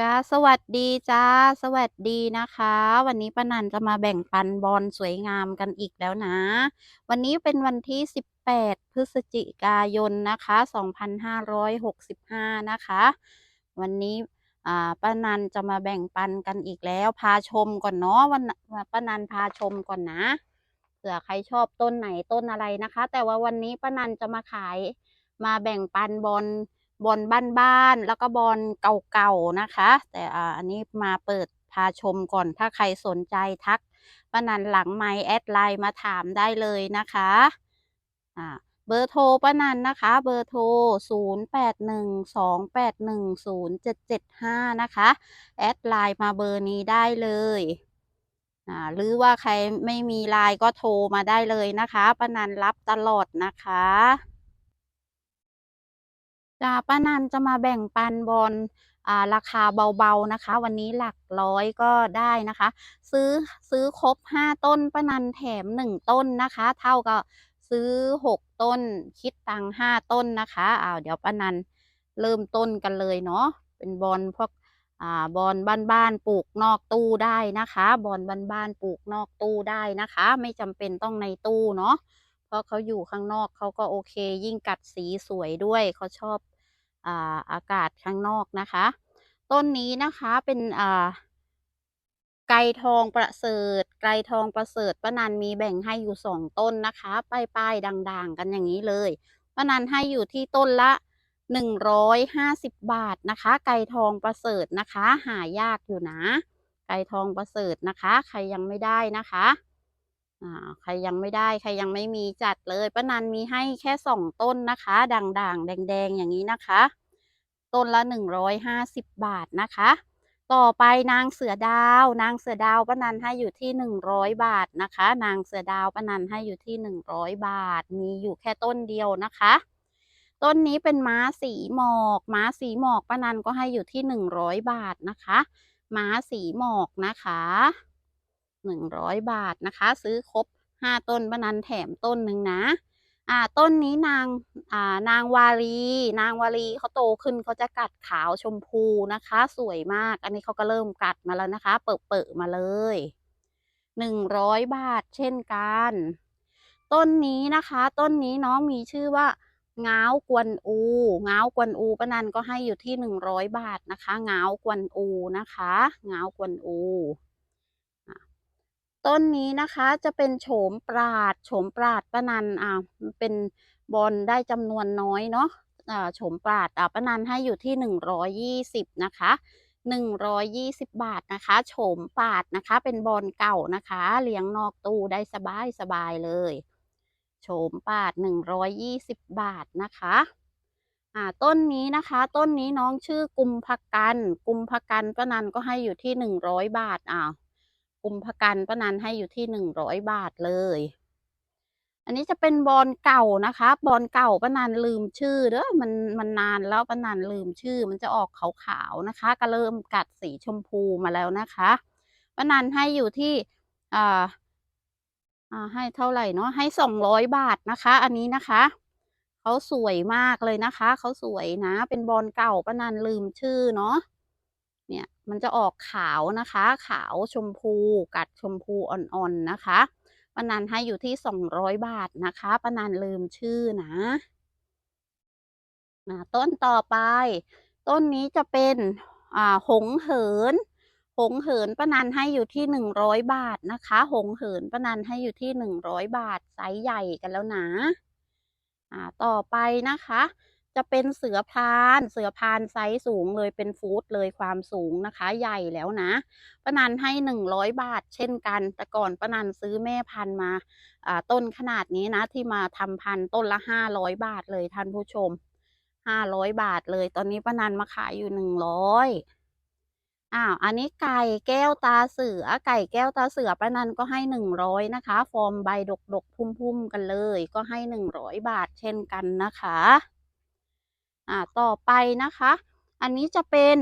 จ้าสวัสดีจ้า สวัสดีนะคะ วันนี้ป้านันจะมาแบ่งปันบอลสวยงามกันอีกแล้วนะ วันนี้เป็นวันที่ 18 พฤศจิกายนนะคะ 2565 นะคะ วันนี้ป้านันจะมาแบ่งปันกันอีกแล้ว พาชมก่อนเนาะวันป้านันพาชมก่อนนะเผื่อใครชอบต้นไหนต้นอะไรนะคะ แต่ว่าวันนี้ป้านันจะมาขายมาแบ่งปันบอล บอลบ้านๆแล้วก็บอลเก่าๆนะคะ แต่อันนี้มาเปิดพาชมก่อนถ้าใครสนใจทักป้านันหลังไมค์แอดไลน์มาถามได้เลยนะคะอ่าเบอร์โทรป้านันนะคะ เบอร์โทร 0812810775 นะคะ แอดไลน์มาเบอร์นี้ได้เลยอ่าหรือว่าใครไม่มีไลน์ก็โทรมาได้เลยนะคะป้านันรับตลอดนะคะ จ้าป้านันจะมาแบ่งปันบอลราคาเบาๆนะคะ วันนี้หลักร้อยก็ได้นะคะ ซื้อซื้อครบห้าต้นป้านันแถมหนึ่งต้นนะคะ เท่ากับซื้อหกต้น คิดตังห้าต้นนะคะอ้าวเดี๋ยวป้านันเริ่มต้นกันเลยเนาะเป็นบอลพวกอ่าบอลบ้านๆปลูกนอกตู้ได้นะคะบอลบ้านๆปลูกนอกตู้ได้นะคะ ไม่จำเป็นต้องในตู้เนาะเพราะเขาอยู่ข้างนอกเขาก็โอเค ยิ่งกัดสีสวยด้วยเขาชอบ อากาศข้างนอกนะคะ ต้นนี้นะคะเป็นไกรทองประเสริฐ ไกรทองประเสริฐป้านันมีแบ่งให้อยู่สองต้นนะคะป้ายๆด่างๆ กันอย่างนี้เลยป้านันให้อยู่ที่ต้นละหนึ่งร้อยห้าสิบบาทนะคะ ไก่ทองประเสริฐนะคะ หายากอยู่นะ ไก่ทองประเสริฐนะคะ ใครยังไม่ได้นะคะ ใครยังไม่ได้ ใครยังไม่มีจัดเลยป้านันมีให้แค่สองต้นนะคะ ด่างๆ แดงๆ อย่างนี้นะคะ ต้นละหนึ่งร้อยห้าสิบบาทนะคะ ต่อไปนางเสือดาว นางเสือดาวป้านันให้อยู่ที่หนึ่งร้อยบาทนะคะ นางเสือดาวป้านันให้อยู่ที่หนึ่งร้อยบาท มีอยู่แค่ต้นเดียวนะคะ ต้นนี้เป็นม้าสีหมอก ม้าสีหมอกป้านันก็ให้อยู่ที่หนึ่งร้อยบาทนะคะ ม้าสีหมอกนะคะ หนึ่งร้อยบาทนะคะ ซื้อครบห้าต้นป้านันแถมต้นหนึ่งนะอ่าต้นนี้นางอ่านางวาลี นางวาลีเขาโตขึ้นเขาจะกัดขาวชมพูนะคะ สวยมาก อันนี้เขาก็เริ่มกัดมาแล้วนะคะ เปิดเปิดมาเลยหนึ่งร้อยบาทเช่นกัน ต้นนี้นะคะ ต้นนี้น้องมีชื่อว่าเงากวนอูเงากวนอูป้านันก็ให้อยู่ที่หนึ่งร้อยบาทนะคะเงากวนอูนะคะเงากวนอู ต้นนี้นะคะจะเป็นโฉมปราดโฉมปราดป้านันอ่าเป็นบอลได้จำนวนน้อยเนาะอ่าโฉมปราดอ่าป้านันให้อยู่ที่หนึ่งร้อยยี่สิบนะคะหนึ่งร้อยยี่สิบบาทนะคะ โฉมปราดนะคะ เป็นบอลเก่านะคะ เลี้ยงนอกตู้ได้สบายสบายเลย โฉมปาดหนึ่งร้อยยี่สิบบาทนะคะอ่าต้นนี้นะคะ ต้นนี้น้องชื่อกุมภกัน กุมภกันป้านันก็ให้อยู่ที่หนึ่งร้อยบาทอ้าว กุมภกันป้านันให้อยู่ที่หนึ่งร้อยบาทเลย อันนี้จะเป็นบอลเก่านะคะ บอลเก่าป้านันลืมชื่อเด้อมันมันนานแล้วป้านันลืมชื่อ มันจะออกขาวๆนะคะ ก็เริ่มกัดสีชมพูมาแล้วนะคะป้านันให้อยู่ที่อ่าอ่าให้เท่าไหร่เนาะให้สองร้อยบาทนะคะ อันนี้นะคะเขาสวยมากเลยนะคะ เขาสวยนะ เป็นบอลเก่าป้านันลืมชื่อเนาะ เนี่ยมันจะออกขาวนะคะ ขาวชมพูกัดชมพูอ่อนๆนะคะป้านันให้อยู่ที่สองร้อยบาทนะคะป้านันลืมชื่อนะนะต้นต่อไป ต้นนี้จะเป็นอ่าหงเหิน หงเหินป้านันให้อยู่ที่หนึ่งร้อยบาทนะคะ หงเหินป้านันให้อยู่ที่หนึ่งร้อยบาทไซส์ใหญ่กันแล้วนะอ่าต่อไปนะคะ จะเป็นเสือพานเสือพานไซส์สูงเลยเป็นฟูตเลยความสูงนะคะ ใหญ่แล้วนะป้านันให้หนึ่งร้อยบาท เช่นกัน แต่ก่อนป้านันซื้อแม่พันมาอ่าต้นขนาดนี้นะ ที่มาทำพันต้นละห้าร้อยบาทเลยท่านผู้ชมห้าร้อยบาทเลย ตอนนี้ป้านันมาขายอยู่หนึ่งร้อยอ้าว อันนี้ไก่แก้วตาเสือ ไก่แก้วตาเสือป้านันก็ให้หนึ่งร้อยนะคะ ฟอร์มใบดกดกพุ่มๆ กันเลย ก็ให้หนึ่งร้อยบาทเช่นกันนะคะ อ่าต่อไปนะคะ อันนี้จะเป็น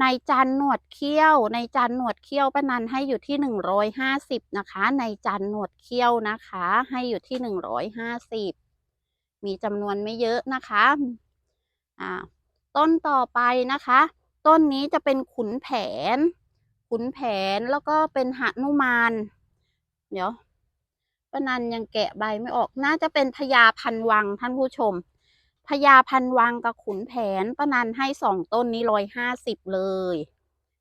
ในจันหนวดเขี้ยว ในจันหนวดเขี้ยวป้านันให้อยู่ที่หนึ่งร้อยห้าสิบนะคะ ในจันหนวดเขี้ยวนะคะ ให้อยู่ที่หนึ่งร้อยห้าสิบมีจำนวนไม่เยอะนะคะอ่าต้นต่อไปนะคะ ต้นนี้จะเป็นขุนแผน ขุนแผนแล้วก็เป็นหนุมาน เดี๋ยวป้านันยังแกะใบไม่ออก น่าจะเป็นพญาพันวังท่านผู้ชม พญาพันวังกับขุนแผนป้านันให้สองต้นนี้ร้อยห้าสิบเลย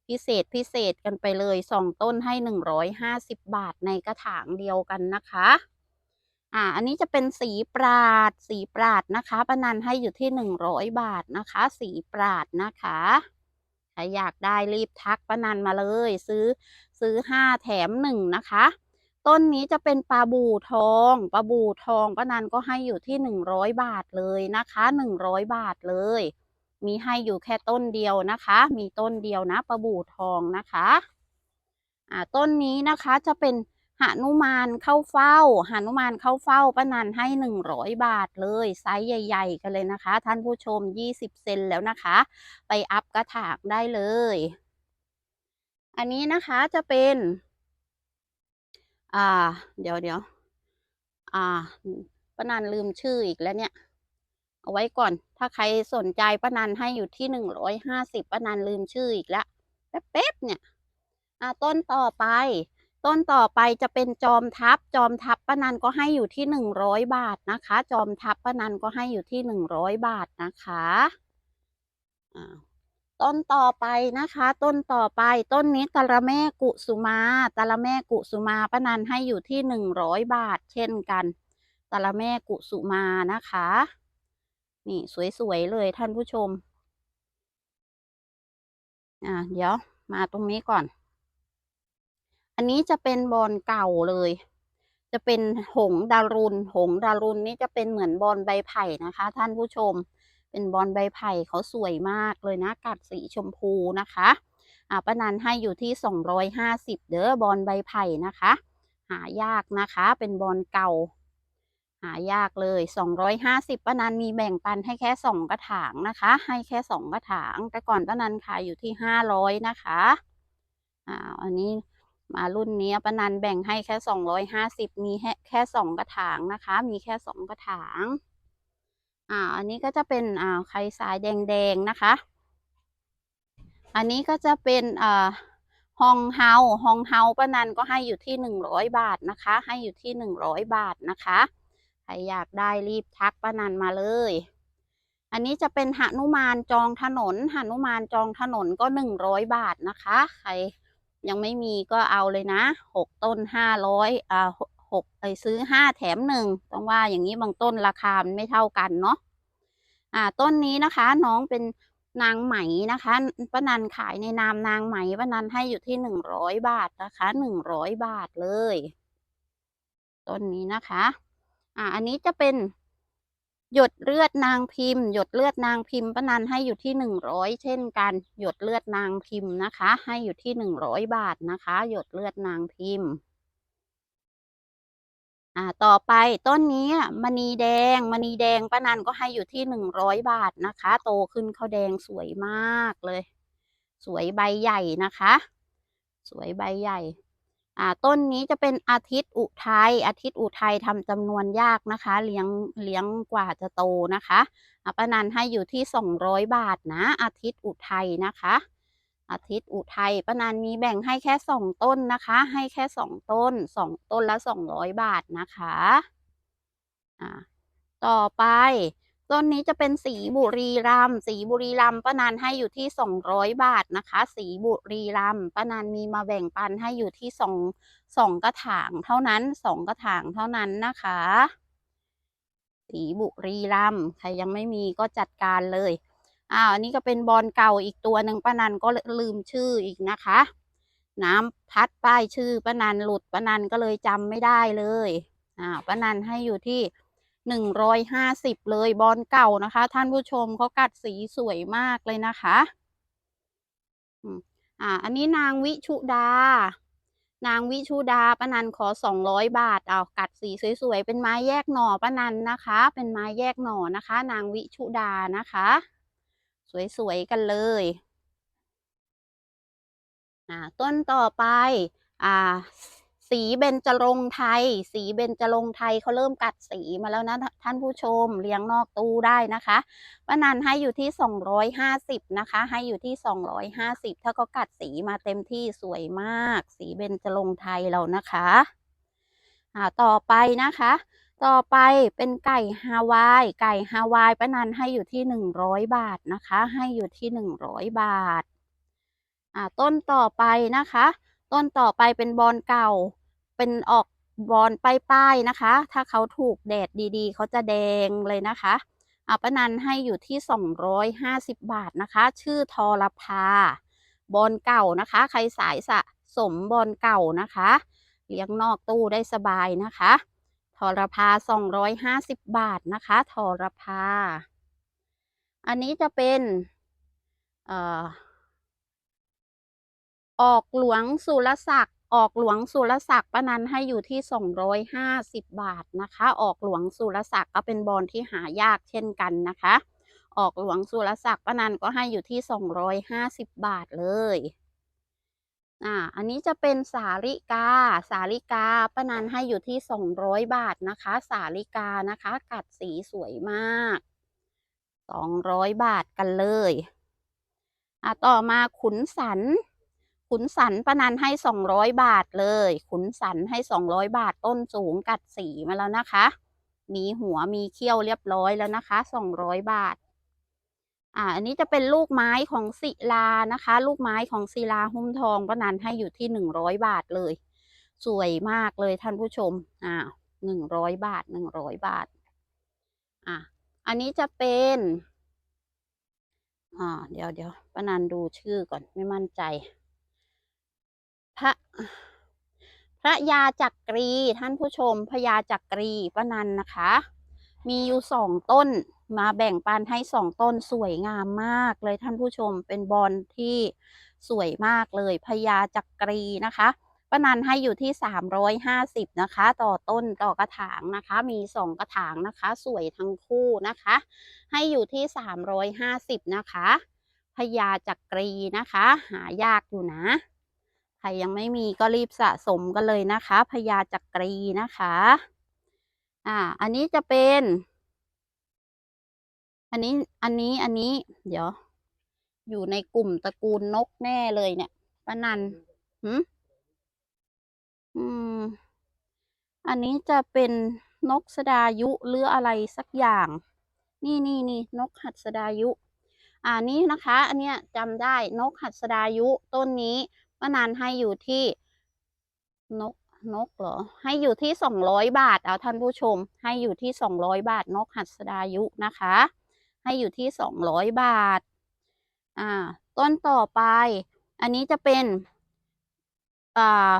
พิเศษพิเศษกันไปเลยสองต้นให้หนึ่งร้อยห้าสิบบาทในกระถางเดียวกันนะคะ อ่า อันนี้จะเป็นสีปราด สีปราดนะคะป้านันให้อยู่ที่หนึ่งร้อยบาทนะคะ สีปราดนะคะใครอยากได้รีบทักป้านันมาเลย ซื้อซื้อห้าแถมหนึ่งนะคะ ต้นนี้จะเป็นปลาบูทองปลาบูทองป้านันก็ให้อยู่ที่หนึ่งร้อยบาทเลยนะคะหนึ่งร้อยบาทเลย มีให้อยู่แค่ต้นเดียวนะคะ มีต้นเดียวนะปลาบูทองนะคะอ่าต้นนี้นะคะจะเป็นหนุมานเข้าเฝ้าหนุมานเข้าเฝ้าป้านันให้หนึ่งร้อยบาทเลยไซส์ใหญ่ ๆ กันเลยนะคะ ท่านผู้ชมยี่สิบเซนแล้วนะคะ ไปอัพกระถางได้เลย อันนี้นะคะจะเป็น อ่า เดี๋ยวเดี๋ยวอ่าป้านันลืมชื่ออีกแล้วเนี่ย เอาไว้ก่อน ถ้าใครสนใจป้านันให้อยู่ที่หนึ่งร้อยห้าสิบป้านันลืมชื่ออีกแล้วแป๊บๆเนี่ยอ่าต้นต่อไป ต้นต่อไปจะเป็นจอมทัพจอมทัพป้านันก็ให้อยู่ที่หนึ่งร้อยบาทนะคะ จอมทัพป้านันก็ให้อยู่ที่หนึ่งร้อยบาทนะคะอ่า ต้นต่อไปนะคะ ต้นต่อไปต้นนี้ตะละแม่กุสุมาตะละแม่กุสุมาป้านันให้อยู่ที่หนึ่งร้อยบาท เช่นกันตะละแม่กุสุมานะคะ นี่สวยๆเลยท่านผู้ชม อ่าเดี๋ยวมาตรงนี้ก่อน อันนี้จะเป็นบอลเก่าเลย จะเป็นหงดารุนหงดารุนนี่จะเป็นเหมือนบอลใบไผ่นะคะ ท่านผู้ชม เป็นบอลใบไผ่เขาสวยมากเลยนะกัดสีชมพูนะคะอ่าป้านันให้อยู่ที่สองร้อยห้าสิบเด้อบอลใบไผ่นะคะ หายากนะคะเป็นบอลเก่า หายากเลยสองร้อยห้าสิบป้านันมีแบ่งปันให้แค่สองกระถางนะคะ ให้แค่สองกระถาง แต่ก่อนป้านันขายอยู่ที่ห้าร้อยนะคะอ่าอันนี้มารุ่นนี้ป้านันแบ่งให้แค่สองร้อยห้าสิบมีแค่แค่สองกระถางนะคะ มีแค่สองกระถาง อ่า อันนี้ก็จะเป็นอ่าไข่สายแดงๆนะคะ อันนี้ก็จะเป็นอ่าฮองเฮาฮองเฮาป้านันก็ให้อยู่ที่หนึ่งร้อยบาทนะคะ ให้อยู่ที่หนึ่งร้อยบาทนะคะใครอยากได้รีบทักป้านันมาเลย อันนี้จะเป็นหนุมานจองถนนหนุมานจองถนนก็หนึ่งร้อยบาทนะคะ ใครยังไม่มีก็เอาเลยนะหกต้นห้าร้อยอ่า หกไปซื้อห้าแถมหนึ่งต้องว่าอย่างนี้บางต้นราคามันไม่เท่ากันเนาะอ่าต้นนี้นะคะน้องเป็นนางไหมนะคะป้านันขายในนามนางไหมป้านันให้อยู่ที่หนึ่งร้อยบาทนะคะหนึ่งร้อยบาทเลย ต้นนี้นะคะ อ่า อันนี้จะเป็นหยดเลือดนางพิมพ์ หยดเลือดนางพิมพ์ป้านันให้อยู่ที่หนึ่งร้อยเช่นกัน หยดเลือดนางพิมพ์นะคะ ให้อยู่ที่หนึ่งร้อยบาทนะคะ หยดเลือดนางพิมพ์ อ่าต่อไปต้นนี้มณีแดงมณีแดงป้านันก็ให้อยู่ที่หนึ่งร้อยบาทนะคะ โตขึ้นเขาแดงสวยมากเลย สวยใบใหญ่นะคะ สวยใบใหญ่อ่าต้นนี้จะเป็นอาทิตย์อุทัยอาทิตย์อุทัยทำจำนวนยากนะคะ เลี้ยงเลี้ยงกว่าจะโตนะคะป้านันให้อยู่ที่สองร้อยบาทนะ อาทิตย์อุทัยนะคะ อาทิตย์อุทัยป้านันมีแบ่งให้แค่สองต้นนะคะ ให้แค่สองต้นสองต้นละสองร้อยบาทนะคะอ่าต่อไปต้นนี้จะเป็นสีบุรีรัมสีบุรีรัมป้านันให้อยู่ที่สองร้อยบาทนะคะ สีบุรีรัมป้านันมีมาแบ่งปันให้อยู่ที่สองสองกระถางเท่านั้นสองกระถางเท่านั้นนะคะ สีบุรีรัมใครยังไม่มีก็จัดการเลย อ้าวอันนี้ก็เป็นบอลเก่าอีกตัวหนึ่งป้านันก็ลืมชื่ออีกนะคะ น้ำพัดป้ายชื่อป้านันหลุดป้านันก็เลยจำไม่ได้เลยอ่าป้านันให้อยู่ที่หนึ่งร้อยห้าสิบเลยบอลเก่านะคะ ท่านผู้ชมเขากัดสีสวยมากเลยนะคะอ่าอันนี้นางวิชุดา นางวิชุดาป้านันขอสองร้อยบาทเอากัดสีสวยๆเป็นไม้แยกหน่อป้านันนะคะ เป็นไม้แยกหน่อนะคะ นางวิชุดานะคะ สวยๆกันเลยอ่าต้นต่อไปอ่าสีเบญจรงไทย สีเบญจรงไทยเขาเริ่มกัดสีมาแล้วนะท่านผู้ชมเลี้ยงนอกตู้ได้นะคะป้านันให้อยู่ที่ 250 นะคะ ให้อยู่ที่ 250 ถ้าก็กัดสีมาเต็มที่สวยมาก สีเบญจรงไทยเรานะคะ อ่าต่อไปนะคะ ต่อไปเป็นไก่ฮาวาย ไก่ฮาวายป้านันให้อยู่ที่100บาทนะคะ ให้อยู่ที่100บาท อ่า ต้นต่อไปนะคะ ต้นต่อไปเป็นบอลเก่า เป็นออกบอลป้ายๆนะคะ ถ้าเขาถูกแดดดีๆ เขาจะแดงเลยนะคะอ่าป้านันให้อยู่ที่ 250 บาทนะคะ ชื่อทอรพา บอลเก่านะคะ ใครสายสะสมบอลเก่านะคะ เลี้ยงนอกตู้ได้สบายนะคะ ทอรพา250บาทนะคะทอรพา อันนี้จะเป็นออออกหลวงสุรศักดิ์ออกหลวงสุรศักดิ์ป้านันให้อยู่ที่250บาทนะคะ ออกหลวงสุรศักดิ์ก็เป็นบอลที่หายากเช่นกันนะคะ ออกหลวงสุรศักดิ์ป้านันก็ให้อยู่ที่250บาทเลย อ่าอันนี้จะเป็นสาลิกา สาลิกาป้านันให้อยู่ที่ 200 บาทนะคะ สาลิกานะคะ กัดสีสวยมาก 200 บาทกันเลยอะต่อมาขุนสัน ขุนสันป้านันให้ 200 บาทเลย ขุนสันให้ 200 บาทต้นสูงกัดสีมาแล้วนะคะ มีหัวมีเขี้ยวเรียบร้อยแล้วนะคะ 200 บาท อ่าอันนี้จะเป็นลูกไม้ของศิลานะคะ ลูกไม้ของศิลาหุ้มทองป้านันให้อยู่ที่หนึ่งร้อยบาทเลย สวยมากเลยท่านผู้ชมอ่าหนึ่งร้อยบาทหนึ่งร้อยบาทอ่าอันนี้จะเป็นอ่าเดี๋ยวเดี๋ยวป้านันดูชื่อก่อนไม่มั่นใจ พระพระยาจักรีท่านผู้ชมพระยาจักรีป้านันนะคะ มีอยู่สองต้น มาแบ่งปันให้สองต้นสวยงามมากเลยท่านผู้ชมเป็นบอลที่สวยมากเลยพญาจักรีนะคะป้านันให้อยู่ที่สามร้อยห้าสิบนะคะ ต่อต้นต่อกระถางนะคะ มีสองกระถางนะคะ สวยทั้งคู่นะคะ ให้อยู่ที่สามร้อยห้าสิบนะคะพญาจักรีนะคะ หายากอยู่นะ ใครยังไม่มีก็รีบสะสมกันเลยนะคะพญาจักรีนะคะ อ่า อันนี้จะเป็น อันนี้ อันนี้ อันนี้ เดี๋ยว อยู่ในกลุ่มตระกูลนกแน่เลยเนี่ยป้านันหืมอืม อันนี้จะเป็นนกสดายุหรืออะไรสักอย่าง นี่นี่นี่นกหัดสดายุอ่านี้นะคะ อันเนี้ยจำได้นกหัดสดายุต้นนี้ป้านันให้อยู่ที่นก นกเหรอ ให้อยู่ที่สองร้อยบาทเอาท่านผู้ชม ให้อยู่ที่สองร้อยบาทนกหัดสดายุนะคะ ให้อยู่ที่สองร้อยบาท อ่า ต้นต่อไป อันนี้จะเป็น อ่า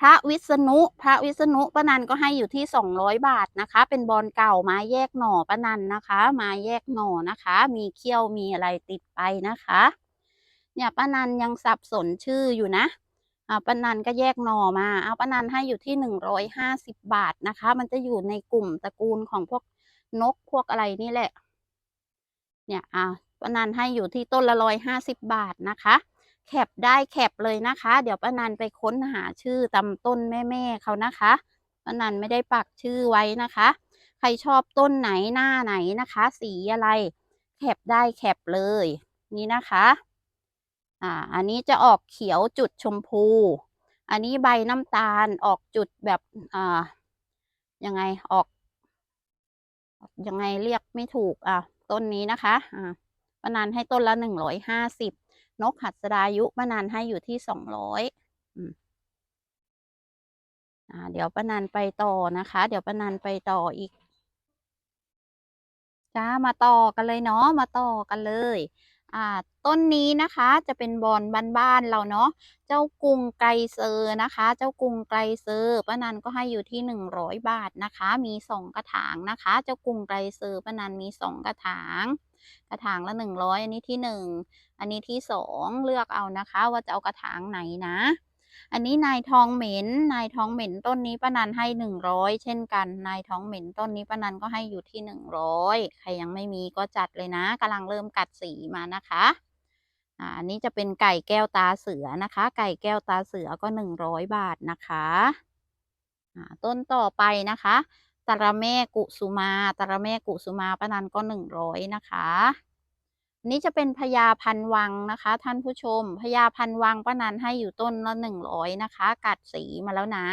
พระวิษณุ พระวิษณุป้านันก็ให้อยู่ที่สองร้อยบาทนะคะ เป็นบอลเก่าไม้แยกหน่อป้านันนะคะไม้แยกหน่อนะคะ มีเขี้ยวมีอะไรติดไปนะคะ เนี่ยป้านันยังสับสนชื่ออยู่นะ อ่าป้านันก็แยกหน่อมา เอาป้านันให้อยู่ที่หนึ่งร้อยห้าสิบบาทนะคะ มันจะอยู่ในกลุ่มตระกูลของพวกนกพวกอะไรนี่แหละ เนี่ยอ่าป้านันให้อยู่ที่ต้นละร้อยห้าสิบบาทนะคะ แคปได้แคปเลยนะคะ เดี๋ยวป้านันไปค้นหาชื่อตำต้นแม่ๆเขานะคะป้านันไม่ได้ปักชื่อไว้นะคะ ใครชอบต้นไหนหน้าไหนนะคะ สีอะไร แคปได้แคปเลย นี่นะคะ อ่า อันนี้จะออกเขียวจุดชมพู อันนี้ใบน้ำตาลออกจุดแบบอ่ายังไงออกยังไงเรียกไม่ถูกอะต้นนี้นะคะอ่าป้านันให้ต้นละหนึ่งร้อยห้าสิบนกหัดสดายุป้านันให้อยู่ที่สองร้อยอ่าเดี๋ยวปนันไปต่อนะคะ เดี๋ยวปนันไปต่ออีกจ้ามาต่อกันเลยเนาะมาต่อกันเลย ต้นนี้นะคะจะเป็นบอนบ้านๆเราเนาะเจ้ากรุงไกรเซอร์นะคะ เจ้ากรุงไกรเซอร์ป้านันก็ให้อยู่ที่หนึ่งร้อยบาทนะคะ มีสองกระถางนะคะ เจ้ากรุงไกรเซอร์ป้านันมีสองกระถาง กระถางละหนึ่งร้อยอันนี้ที่หนึ่งอันนี้ที่สองเลือกเอานะคะ ว่าจะเอากระถางไหนนะ อันนี้นายทองเหม็น นายทองเหม็นต้นนี้ป้านันให้หนึ่งร้อยเช่นกัน นายทองเหม็นต้นนี้ป้านันก็ให้อยู่ที่หนึ่งร้อยใครยังไม่มีก็จัดเลยนะกำลังเริ่มกัดสีมานะคะอันนี้จะเป็นไก่แก้วตาเสือนะคะ ไก่แก้วตาเสือก็หนึ่งร้อยบาทนะคะต้นต่อไปนะคะตะระแม่กุสุมาตะระแม่กุสุมาป้านันก็หนึ่งร้อยนะคะ นี้จะเป็นพญาพันวังนะคะ ท่านผู้ชมพญาพันวังป้านันให้อยู่ต้นละหนึ่งร้อยนะคะ กัดสีมาแล้วนะ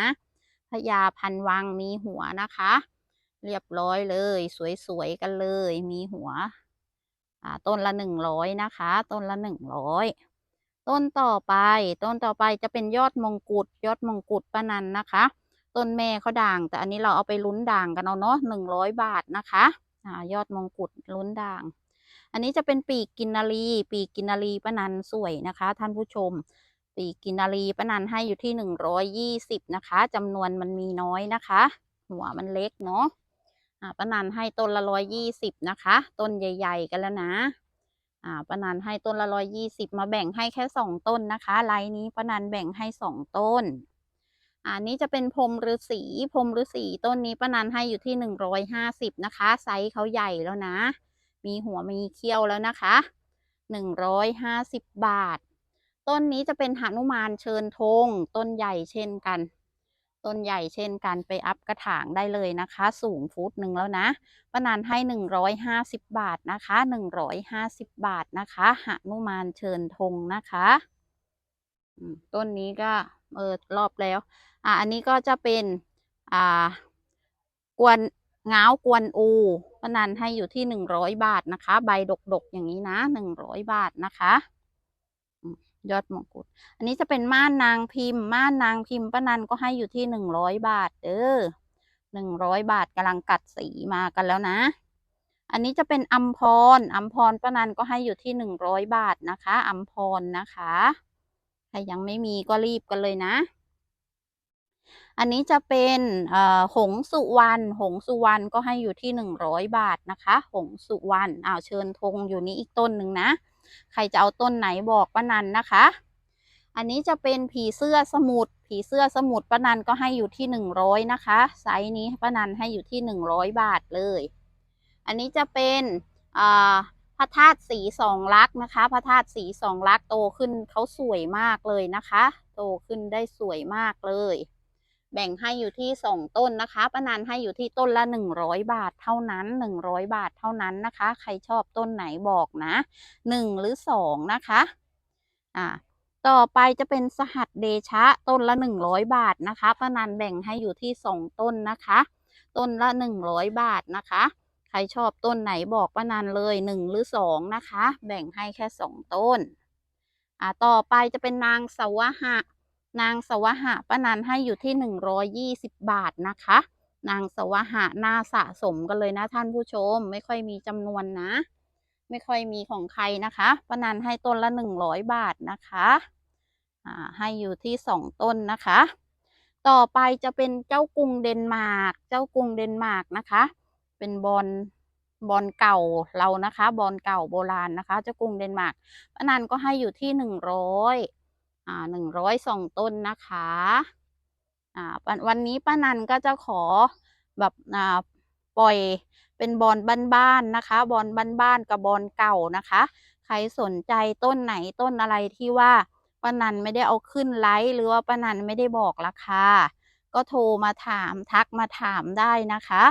พญาพันวังมีหัวนะคะ เรียบร้อยเลย สวยๆกันเลย มีหัวต้นละหนึ่งร้อยนะคะ ต้นละหนึ่งร้อยต้นต่อไป ต้นต่อไปจะเป็นยอดมงกุฎยอดมงกุฎป้านันนะคะ ต้นแม่เขาด่าง แต่อันนี้เราเอาไปลุ้นด่างกันเอาเนาะหนึ่งร้อยบาทนะคะ อ่ายอดมงกุฎลุ้นด่าง อันนี้จะเป็นปีกกินนารีปีกกินนารีป้านันสวยนะคะ ท่านผู้ชม ปีกกินนารีป้านันให้อยู่ที่หนึ่งร้อยยี่สิบนะคะจำนวนมันมีน้อยนะคะ หัวมันเล็กเนาะป้านันให้ต้นละร้อยยี่สิบนะคะ ต้นใหญ่ ๆ กันแล้วนะอ่าป้านันให้ต้นละร้อยยี่สิบมาแบ่งให้แค่สองต้นนะคะไลน์นี้ป้านันแบ่งให้สองต้นอันนี้จะเป็นพรมฤาษีพรมฤาษีต้นนี้ป้านันให้อยู่ที่หนึ่งร้อยห้าสิบนะคะ ไซส์เขาใหญ่แล้วนะ มีหัวมีเขี้ยวแล้วนะคะหนึ่งร้อยห้าสิบบาท ต้นนี้จะเป็นหนุมานเชิญธงต้นใหญ่เช่นกัน ต้นใหญ่เช่นกันไปอัพกระถางได้เลยนะคะ สูงฟุตหนึ่งแล้วนะป้านันให้หนึ่งร้อยห้าสิบบาทนะคะหนึ่งร้อยห้าสิบบาทนะคะหนุมานเชิญธงนะคะต้นนี้ก็เออรอบแล้ว อ่าอันนี้ก็จะเป็น อ่ากวนง้าวกวนอู ป้านันให้อยู่ที่หนึ่งร้อยบาทนะคะ ใบดกๆอย่างนี้นะหนึ่งร้อยบาทนะคะยอดมงกุฎอันนี้จะเป็นม่านนางพิมพ์ ม่านนางพิมพ์ป้านันก็ให้อยู่ที่หนึ่งร้อยบาทเออหนึ่งร้อยบาทกำลังกัดสีมากันแล้วนะ อันนี้จะเป็นอัมพรอัมพรป้านันก็ให้อยู่ที่หนึ่งร้อยบาทนะคะอัมพรนะคะ ใครยังไม่มีก็รีบกันเลยนะ อันนี้จะเป็นหงสุวรรณ หงสุวรรณก็ให้อยู่ที่หนึ่งร้อยบาทนะคะ หงสุวรรณ อ้าวเชิญธงอยู่นี้อีกต้นหนึ่งนะ ใครจะเอาต้นไหนบอกป้านันนะคะ อันนี้จะเป็นผีเสื้อสมุทรผีเสื้อสมุทรป้านันก็ให้อยู่ที่หนึ่งร้อยนะคะ ไซส์นี้ป้านันให้อยู่ที่หนึ่งร้อยบาทเลย อันนี้จะเป็นพระธาตุสีสองลักษณ์นะคะ พระธาตุสีสองลักษณ์โตขึ้นเขาสวยมากเลยนะคะ โตขึ้นได้สวยมากเลย แบ่งให้อยู่ที่สองต้นนะคะป้านันให้อยู่ที่ต้นละหนึ่งร้อยบาทเท่านั้นหนึ่งร้อยบาทเท่านั้นนะคะ ใครชอบต้นไหนบอกนะหนึ่งหรือสองนะคะอ่าต่อไปจะเป็นสหัสเดชะต้นละหนึ่งร้อยบาทนะคะป้านันแบ่งให้อยู่ที่สองต้นนะคะ ต้นละหนึ่งร้อยบาทนะคะ ใครชอบต้นไหนบอกป้านันเลยหนึ่งหรือสองนะคะ แบ่งให้แค่สองต้นอ่าต่อไปจะเป็นนางสวะหะ นางสวหะป้านันให้อยู่ที่หนึ่งร้อยยี่สิบบาทนะคะ นางสวะหะน่าสะสมกันเลยนะท่านผู้ชม ไม่ค่อยมีจำนวนนะ ไม่ค่อยมีของใครนะคะป้านันให้ต้นละหนึ่งร้อยบาทนะคะอ่าให้อยู่ที่สองต้นนะคะ ต่อไปจะเป็นเจ้ากรุงเดนมาร์กเจ้ากรุงเดนมาร์กนะคะ เป็นบอลบอลเก่าเรานะคะ บอลเก่าโบราณนะคะ เจ้ากรุงเดนมาร์กป้านันก็ให้อยู่ที่หนึ่งร้ อ่าหนึ่งร้อยสองต้นนะคะอ่าวันนี้ป้านันก็จะขอแบบอ่าปล่อยเป็นบอลบ้านๆนะคะ บอลบ้านๆกับบอลเก่านะคะ ใครสนใจต้นไหนต้นอะไรที่ว่าป้านันไม่ได้เอาขึ้นไลฟ์หรือว่าป้านันไม่ได้บอกราคาก็โทรมาถามทักมาถามได้นะคะ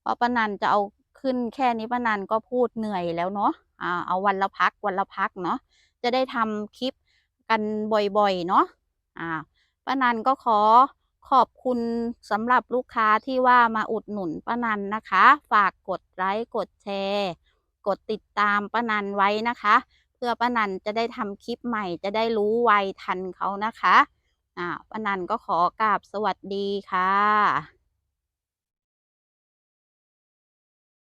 เพราะป้านันจะเอาขึ้นแค่นี้ป้านันก็พูดเหนื่อยแล้วเนาะอ่าเอาวันละพักวันละพักเนาะจะได้ทำคลิป กันบ่อยๆ เนาะอ่าป้านันก็ขอขอบคุณสำหรับลูกค้าที่ว่ามาอุดหนุนป้านันนะคะ ฝากกดไลค์กดแชร์ กดติดตามป้านันไว้นะคะ เพื่อป้านันจะได้ทำคลิปใหม่จะได้รู้ไวทันเขานะคะอ่าป้านันก็ขอกราบสวัสดีค่ะ